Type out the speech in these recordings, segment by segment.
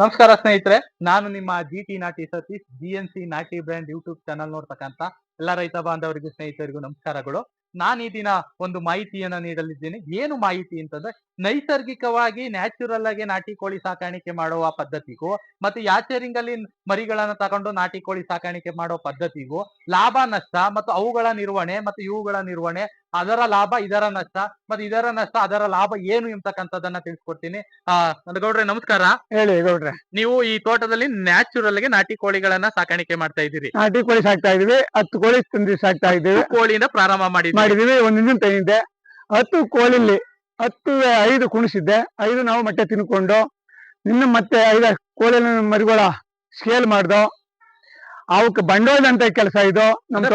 ನಮಸ್ಕಾರ ಸ್ನೇಹಿತರೆ, ನಾನು ನಿಮ್ಮ ಜಿ ಟಿ ನಾಟಿ ಸತೀಶ್ ಜಿ ಎನ್ ಸಿ ನಾಟಿ ಬ್ರ್ಯಾಂಡ್ ಯೂಟ್ಯೂಬ್ ಚಾನಲ್ ನೋಡ್ತಕ್ಕಂತ ಎಲ್ಲ ರೈತ ಬಾಂಧವರಿಗೂ, ಸ್ನೇಹಿತರಿಗೂ ನಮಸ್ಕಾರಗಳು. ನಾನು ಈ ದಿನ ಒಂದು ಮಾಹಿತಿಯನ್ನ ನೀಡಲಿದ್ದೇನೆ. ಏನು ಮಾಹಿತಿ ಅಂತಂದ್ರೆ ನೈಸರ್ಗಿಕವಾಗಿ ನ್ಯಾಚುರಲ್ ಆಗಿ ನಾಟಿ ಕೋಳಿ ಸಾಕಾಣಿಕೆ ಮಾಡುವ ಪದ್ಧತಿಗೂ ಮತ್ತೆ ಯಾಚರಿಂಗ್ ಅಲ್ಲಿ ಮರಿಗಳನ್ನ ತಗೊಂಡು ನಾಟಿ ಕೋಳಿ ಸಾಕಾಣಿಕೆ ಮಾಡೋ ಪದ್ಧತಿಗೂ ಲಾಭ ನಷ್ಟ ಮತ್ತು ಅವುಗಳ ನಿರ್ವಹಣೆ ಮತ್ತು ಇವುಗಳ ನಿರ್ವಹಣೆ ಅದರ ಲಾಭ ಇದರ ನಷ್ಟ ಮತ್ತೆ ಇದರ ನಷ್ಟ ಅದರ ಲಾಭ ಏನು ಎಂಬತಕ್ಕಂಥದ್ದನ್ನ ತಿಳಿಸ್ಕೊಡ್ತೀನಿ. ಆ ಗೌಡ್ರೆ ನಮಸ್ಕಾರ. ಹೇಳಿ ಗೌಡ್ರೆ. ನೀವು ಈ ತೋಟದಲ್ಲಿ ನ್ಯಾಚುರಲ್ಗೆ ನಾಟಿ ಕೋಳಿಗಳನ್ನ ಸಾಕಾಣಿಕೆ ಮಾಡ್ತಾ ಇದ್ದೀರಿ. ನಾಟಿ ಕೋಳಿ ಸಾಕ್ತಾ ಇದೀವಿ ಹತ್ತು ಕೋಳಿ ತಂದು ಸಾಕ್ತಾ ಇದ್ದೀವಿ. ಕೋಳಿಯಿಂದ ಪ್ರಾರಂಭ ಮಾಡಿ ಮಾಡಿದೀವಿ ಇಂಜಿನ್ ತಂದಿದ್ದೆ. ಹತ್ತು ಕೋಳಿಲಿ ಹತ್ತು ಐದು ಕುಣಿಸಿದ್ದೆ. ಐದು ನಾವು ಮೊಟ್ಟೆ ತಿನ್ಕೊಂಡು ನಿನ್ನ ಮತ್ತೆ ಐದು ಕೋಳಿ ಮರಿಗಳ ಸ್ಕೇಲ್ ಮಾಡ್ದೋ ಅವಕ್ಕೆ ಬಂಡವಾಳದಂತ ಕೆಲಸ ಇದು.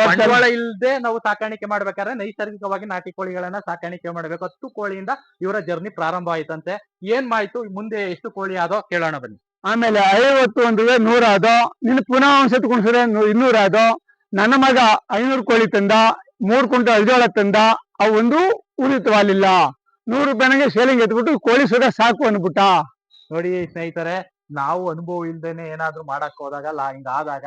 ಬಂಡವಾಳ ಇಲ್ಲದೆ ನಾವು ಸಾಕಾಣಿಕೆ ಮಾಡ್ಬೇಕಾದ್ರೆ ನೈಸರ್ಗಿಕವಾಗಿ ನಾಟಿ ಕೋಳಿಗಳನ್ನ ಸಾಕಾಣಿಕೆ ಮಾಡ್ಬೇಕು. ಹತ್ತು ಕೋಳಿಯಿಂದ ಇವರ ಜರ್ನಿ ಪ್ರಾರಂಭ ಆಯ್ತಂತೆ. ಏನ್ ಮಾಯ್ತು? ಮುಂದೆ ಎಷ್ಟು ಕೋಳಿ ಆದೋ ಕೇಳೋಣ ಬನ್ನಿ. ಆಮೇಲೆ ಐವತ್ತು ಒಂದು ನೂರ ಆದೋ ನಿನ್ನ ಪುನಃ ಒಂದ್ಸತಿ ಕುಣಿಸಿದ್ರೆ ಇನ್ನೂರ ಆದೋ ನನ್ನ ಮಗ ಐನೂರು ಕೋಳಿ ತಂದ ಮೂರ್ ಕುಂಟು ಐದೋಳ ತಂದ ಅವೊಂದು ಒಂದು ಉಳಿತವಾಲಿಲ್ಲ ನೂರು ರೂಪಾಯಿನಾಗೆ ಸೇಲಿಂಗ್ ಎತ್ಬಿಟ್ಟು ಕೋಳಿ ಸುದ ಸಾಕು ಅನ್ಬಿಟ್ಟ ನೋಡಿ ಸ್ನೇಹಿತರೆ, ನಾವು ಅನುಭವ ಇಲ್ದೇನೆ ಏನಾದ್ರೂ ಮಾಡಕ್ ಹೋದಾಗ ಹಿಂಗಾದಾಗ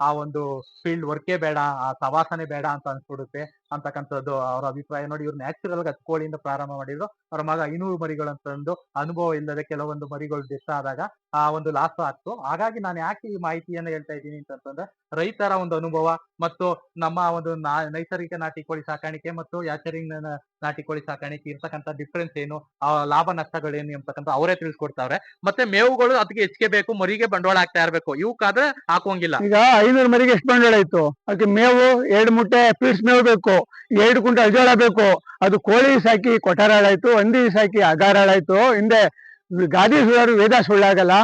ಆ ಒಂದು ಫೀಲ್ಡ್ ವರ್ಕೇ ಬೇಡ, ಆ ಸವಾಸನೆ ಬೇಡ ಅಂತ ಅನ್ಸ್ಬಿಡುತ್ತೆ. ಅಂತಕ್ಕಂಥದ್ದು, ಅವರ ಅಭಿಪ್ರಾಯ ನೋಡಿ ಇವ್ರು ನ್ಯಾಚುರಲ್ ಆಗಿ ಕೋಳಿಯಿಂದ ಪ್ರಾರಂಭ ಮಾಡಿದ್ರು. ಅವ್ರ ಮಗ ಐನೂರು ಮರಿಗಳು ಅಂತಂದು ಅನುಭವ ಇಲ್ಲದೆ ಕೆಲವೊಂದು ಮರಿಗಳು ಡೆತ್ ಆದಾಗ ಆ ಒಂದು ಲಾಸ್ ಆಗ್ತು. ಹಾಗಾಗಿ ನಾನು ಯಾಕೆ ಈ ಮಾಹಿತಿಯನ್ನ ಹೇಳ್ತಾ ಇದ್ದೀನಿ ಅಂತಂದ್ರೆ ರೈತರ ಒಂದು ಅನುಭವ ಮತ್ತು ನಮ್ಮ ಒಂದು ನೈಸರ್ಗಿಕ ನಾಟಿ ಕೋಳಿ ಸಾಕಾಣಿಕೆ ಮತ್ತು ಯಾಚರಿಂಗ್ ನಾಟಿ ಕೋಳಿ ಸಾಕಾಣಿಕೆ ಇರ್ತಕ್ಕಂಥ ಡಿಫ್ರೆನ್ಸ್ ಏನು, ಆ ಲಾಭ ನಷ್ಟಗಳೇನು ಎಂಬತಕ್ಕಂಥ ಅವರೇ ತಿಳಿಸ್ಕೊಡ್ತಾವ್ರೆ ಮತ್ತೆ ಮೇವುಗಳು ಅದಕ್ಕೆ ಹೆಚ್ಚಿಗೆ ಬೇಕು, ಮರಿಗೆ ಬಂಡವಾಳ ಆಗ್ತಾ ಇರ್ಬೇಕು. ಇವಕ್ಕಾದ್ರೆ ಹಾಕೋಂಗಿಲ್ಲ ಈಗ ಐನೂರು ಮರಿಗೆ ಎಷ್ಟು ಬಂಡವಾಳ ಇತ್ತು ಅದಕ್ಕೆ ಮೇವು, ಎರಡು ಮುಟ್ಟೆ ಫೀಡ್ಸ್ ಮೇವು ಬೇಕು. ಎರಡು ಕುಂಟಲ್ ಅಜೋಳ ಬೇಕು. ಅದು ಕೋಳಿ ಸಾಕಿ ಕೊಠಾರಾಳಾಯ್ತು, ಹಂದಿ ಸಾಕಿ ಅಗಾರಾಳಾಯ್ತು. ಹಿಂದೆ ಗಾದಿ ಸುಳ್ಳಾರು ವೇದ ಸುಳ್ಳಾಗಲ್ಲ.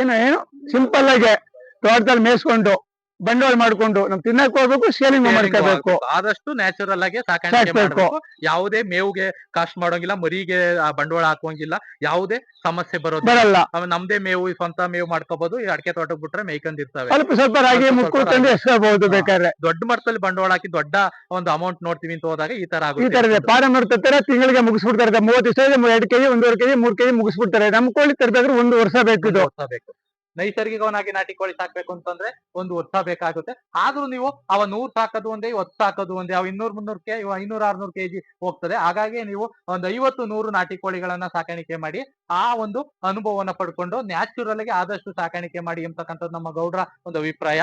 ಏನು ಏನು? ಸಿಂಪಲ್ ಆಗಿ ತೋಟದಲ್ಲಿ ಮೇಯಿಸ್ಕೊಂಡು. ಬಂಡವಾಳ ಮಾಡ್ಕೊಂಡು ನಮ್ ತಿನ್ನಕ್ ಹೋಗ್ಬೇಕು ಸೇಲಿಂಗ್ ಮಾಡ್ಕೋಬೇಕು ಆದಷ್ಟು ನ್ಯಾಚುರಲ್ ಆಗಿ ಸಾಕಾಣಿಕೆ. ಮಾಡಬೇಕು. ಯಾವುದೇ ಮೇವುಗೆ ಕಾಸ್ಟ್ ಮಾಡೋಂಗಿಲ್ಲ ಮರಿಗೆ ಆ ಬಂಡವಾಳ ಹಾಕುವಂಗಿಲ್ಲ ಯಾವುದೇ ಸಮಸ್ಯೆ ಬರೋದಿಲ್ಲ. ಬರಲ್ಲ. ನಮ್ದೇ ಮೇವು ಸ್ವಂತ ಮೇವು ಮಾಡ್ಕೋಬಹುದು ಈ ಅಡಕೆ ತೋಟಕ್ಕೆ ಬಿಟ್ರೆ ಮೇಯ್ಕೊಂಡಿರ್ತವೆ ಸ್ವಲ್ಪ ಸ್ವಲ್ಪ ರಾಗಿ ಸ್ವಲ್ಪ ಮುಕ್ಕು ಸ್ವಲ್ಪ ತಂದು ರಾಗಿ. ಎಸ್ಕೋಬಹುದು ಬೇಕಾದ್ರೆ. ದೊಡ್ಡ ಮಟ್ಟದಲ್ಲಿ ಬಂಡವಾಳ ಹಾಕಿ ದೊಡ್ಡ ಒಂದು ಅಮೌಂಟ್ ನೋಡ್ತೀವಿ ಅಂತ ಹೋದಾಗ ಈ ತರ ಈ ತರ ಆಗುತ್ತೆ ಫಾರಂ ತರ ತಿಂಗಳಿಗೆ ಮುಗಿಸ್ಬಿಡ್ತಾರೆ. ಮೂವತ್ತು ದಿವಸ ಎರಡು ಕೆಜಿ ಒಂದೂವರೆ ಕೆಜಿ ಮೂರ್ ಕೆಜಿ ಮುಗಿಸ್ಬಿಡ್ತಾರೆ. ನಮ್ ಕೋಳಿ ತರಬೇಕಾದ್ರೆ ಒಂದು ವರ್ಷ ಬೇಕು ವರ್ಷ ಬೇಕು. ನೈಸರ್ಗಿಕವನಾಗಿ ನಾಟಿ ಕೋಳಿ ಸಾಕ್ಬೇಕು ಅಂತಂದ್ರೆ ಒಂದು ವರ್ಷ ಬೇಕಾಗುತ್ತೆ. ಆದ್ರೂ ನೀವು ಅವ ನೂರ್ ಸಾಕೋದು ಒಂದೇ ಹೊತ್ತು ಸಾಕೋದು ಒಂದೇ, ಅವ ಇನ್ನೂರ್ ಮುನ್ನೂರ್ ಇವ ಐನೂರ್ ಆರ್ನೂರ್ ಕೆಜಿ ಹೋಗ್ತದೆ. ಹಾಗಾಗಿ ನೀವು ಒಂದ್ ಐವತ್ತು ನೂರು ನಾಟಿ ಕೋಳಿಗಳನ್ನ ಸಾಕಾಣಿಕೆ ಮಾಡಿ ಆ ಒಂದು ಅನುಭವವನ್ನ ಪಡ್ಕೊಂಡು ನ್ಯಾಚುರಲ್ ಆಗಿ ಆದಷ್ಟು ಸಾಕಾಣಿಕೆ ಮಾಡಿ ಎಂಬತಕ್ಕಂಥದ್ದು ನಮ್ಮ ಗೌಡ್ರ ಒಂದು ಅಭಿಪ್ರಾಯ?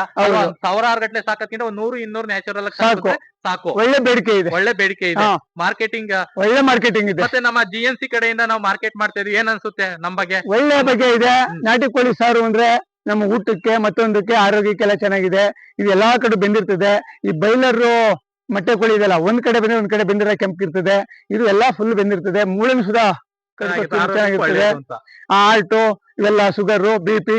ಸಾವಿರಾರು ಗಟ್ಟಲೆ ಸಾಕಕ್ಕಿಂತ ಒಂದ್ ನೂರು ಇನ್ನೂರು ನ್ಯಾಚುರಲ್ ಆಗಿ ಸಾಕು. ಸಾಕು. ಒಳ್ಳೆ ಬೇಡಿಕೆ ಇದೆ. ಒಳ್ಳೆ ಬೇಡಿಕೆ ಇದೆ. ಮಾರ್ಕೆಟಿಂಗ್ ಒಳ್ಳೆ ಮಾರ್ಕೆಟಿಂಗ್ ಇದೆ. ಮತ್ತೆ ನಮ್ಮ ಜಿ ಎನ್ ಸಿ ಕಡೆಯಿಂದ ನಾವು ಮಾರ್ಕೆಟ್ ಮಾಡ್ತಾ ಇದ್ವಿ. ಏನ್ ಅನ್ಸುತ್ತೆ ನಮ್ ಬಗ್ಗೆ? ಒಳ್ಳೆ ಬಗ್ಗೆ ಇದೆ. ನಾಟಿ ಕೋಳಿ ಸಾರು ಅಂದ್ರೆ ನಮ್ಮ ಊಟಕ್ಕೆ ಮತ್ತೊಂದಕ್ಕೆ ಆರೋಗ್ಯಕ್ಕೆಲ್ಲ ಚೆನ್ನಾಗಿದೆ. ಇದು ಎಲ್ಲಾ ಕಡೆ ಬೆಂದಿರ್ತದೆ. ಈ ಬೈಲರ್ ಮೊಟ್ಟೆ ಕೋಳಿ ಇದೆಲ್ಲ ಒಂದ್ ಕಡೆ ಬಂದ್ರೆ ಒಂದ್ ಕಡೆ ಬೆಂದಿರ ಕೆಂಪಿರ್ತದೆ ಇದು ಎಲ್ಲಾ ಫುಲ್ ಬೆಂದಿರ್ತದೆ. ಮೂಳೆನೂ ಸುಧಾ ಆಲ್ಟು ಇವೆಲ್ಲ sugar B P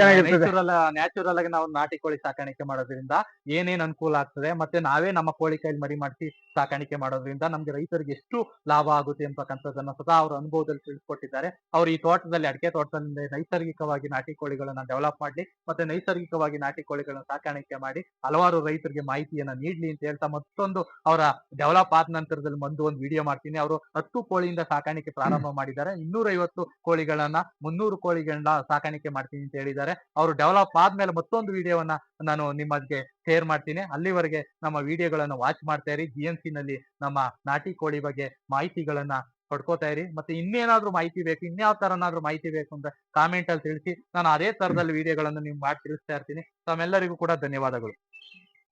natural natural ಆಗಿ ನಾವು ನಾಟಿ ಕೋಳಿ ಸಾಕಾಣಿಕೆ ಮಾಡೋದ್ರಿಂದ ಏನೇನ್ ಅನುಕೂಲ ಆಗ್ತದೆ ಮತ್ತೆ ನಾವೇ ನಮ್ಮ ಕೋಳಿ ಕೈಲಿ ಮರಿ ಮಾಡಿಸಿ ಸಾಕಾಣಿಕೆ ಮಾಡೋದ್ರಿಂದ ನಮ್ಗೆ ರೈತರಿಗೆ ಎಷ್ಟು ಲಾಭ ಆಗುತ್ತೆ ಅಂತಕ್ಕಂಥದ್ದನ್ನ ಸದಾ ಅವರ ಅನುಭವದಲ್ಲಿ ತಿಳಿಸ್ಕೊಟ್ಟಿದ್ದಾರೆ. ಅವ್ರು ಈ ತೋಟದಲ್ಲಿ ಅಡಿಕೆ ತೋಟದಲ್ಲಿ ನೈಸರ್ಗಿಕವಾಗಿ ನಾಟಿ ಕೋಳಿಗಳನ್ನ ಡೆವಲಪ್ ಮಾಡ್ಲಿ ಮತ್ತೆ ನೈಸರ್ಗಿಕವಾಗಿ ನಾಟಿ ಕೋಳಿಗಳನ್ನ ಸಾಕಾಣಿಕೆ ಮಾಡಿ ಹಲವಾರು ರೈತರಿಗೆ ಮಾಹಿತಿಯನ್ನ ನೀಡ್ಲಿ ಅಂತ ಹೇಳ್ತಾ ಮತ್ತೊಂದು ಅವರ ಡೆವಲಪ್ ಆದ ನಂತರದಲ್ಲಿ ಬಂದು ಒಂದು ವಿಡಿಯೋ ಮಾಡ್ತೀನಿ. ಅವರು ಹತ್ತು ಕೋಳಿಯಿಂದ ಸಾಕಾಣಿಕೆ ಪ್ರಾರಂಭ ಮಾಡಿದ್ದಾರೆ. ಇನ್ನೂರೈವತ್ತು ಕೋಳಿಗಳನ್ನ ಮುನ್ನೂರು ಕೋಳಿಗಳನ್ನ ಸಾಕಾಣಿಕೆ ಮಾಡ್ತೀನಿ ಅಂತ ಹೇಳಿದ್ದಾರೆ. ಅವರು ಡೆವಲಪ್ ಆದ್ಮೇಲೆ ಮತ್ತೊಂದು ವಿಡಿಯೋವನ್ನ ನಾನು ನಿಮಗೆ ಶೇರ್ ಮಾಡ್ತೀನಿ. ಅಲ್ಲಿವರೆಗೆ ನಮ್ಮ ವಿಡಿಯೋಗಳನ್ನು ವಾಚ್ ಮಾಡ್ತಾ ಇರಿ. ಜಿ ಎನ್ ಸಿ ನಲ್ಲಿ ನಮ್ಮ ನಾಟಿ ಕೋಳಿ ಬಗ್ಗೆ ಮಾಹಿತಿಗಳನ್ನ ಪಡ್ಕೋತಾ ಇರಿ. ಮತ್ತೆ ಇನ್ನೇನಾದ್ರೂ ಮಾಹಿತಿ ಬೇಕು ಇನ್ಯಾವ ತರನಾದ್ರೂ ಮಾಹಿತಿ ಬೇಕು ಅಂದ್ರೆ ಕಾಮೆಂಟ್ ಅಲ್ಲಿ ತಿಳಿಸಿ. ನಾನು ಅದೇ ತರದಲ್ಲಿ ವಿಡಿಯೋಗಳನ್ನು ನಿಮ್ಗೆ ಮಾಡಿ ತಿಳಿಸ್ತಾ ಇರ್ತೀನಿ. ತಮ್ಮೆಲ್ಲರಿಗೂ ಕೂಡ ಧನ್ಯವಾದಗಳು.